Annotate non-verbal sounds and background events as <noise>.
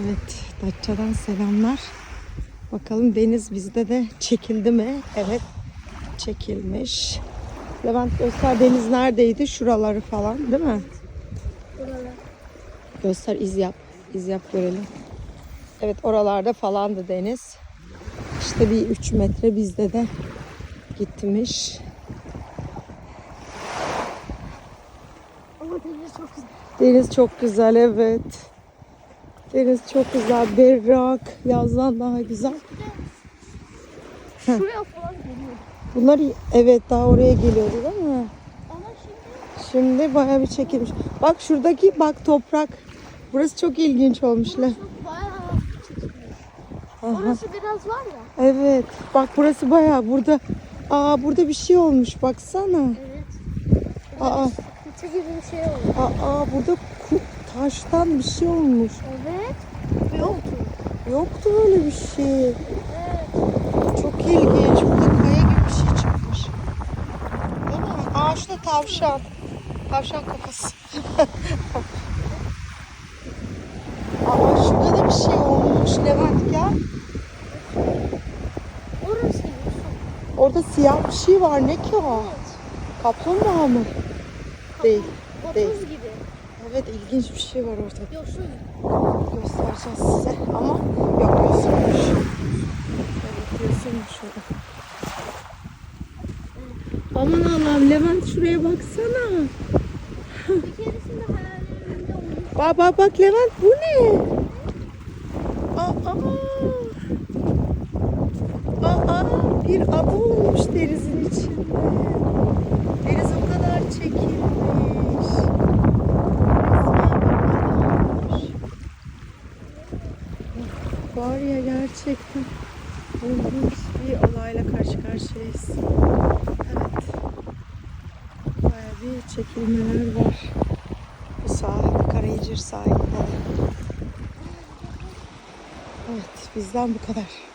Evet, Datça'dan selamlar. Bakalım deniz bizde de çekildi mi? Evet, çekilmiş. Levent göster deniz neredeydi? Şuraları falan değil mi? Göster iz yap. İz yap görelim. Evet oralarda falandı deniz. İşte bir 3 metre bizde de gitmiş. Ama deniz çok güzel. Deniz çok güzel evet. Deniz çok güzel, berrak. Yazdan daha güzel. Şuraya falan geliyor. Bunlar evet daha oraya geliyordu değil mi? Ama şimdi Şimdi bayağı bir çekilmiş. Bak şuradaki bak toprak. Burası çok ilginç olmuş. Çok bayağı. Orası biraz var ya. Evet. Bak burası bayağı burada. Aa burada bir şey olmuş baksana. Evet. Aa Kutu gibi bir şey oldu. aa burada taştan bir şey olmuş. Evet. Yoktu. Böyle bir şey. Çok ilginç. Burada kaya gibi bir şey çıkmış. Aa şurada tavşan. Tavşan kafası. <laughs> Aa şurada da bir şey olmuş Levent gel. Orası. Orada siyah bir şey var. Ne ki o? Kaplumbağa mı? Değil. Değil. Gibi. Evet ilginç bir şey var orada. Yosun. Göstereceğiz size ama yok yosunmuş. Evet yosunmuş orada. Aman Allah'ım Levent şuraya baksana. Olmuş. Bak bak bak Levent bu ne? Aa, aa, bir ada olmuş denizin içinde. Deniz o kadar çekilmiş. Var ya gerçekten ilginç bir olayla karşı karşıyayız. Evet. Çekilmeler var. Bu sahilde, Karayıcır sahilde. Evet, bizden bu kadar.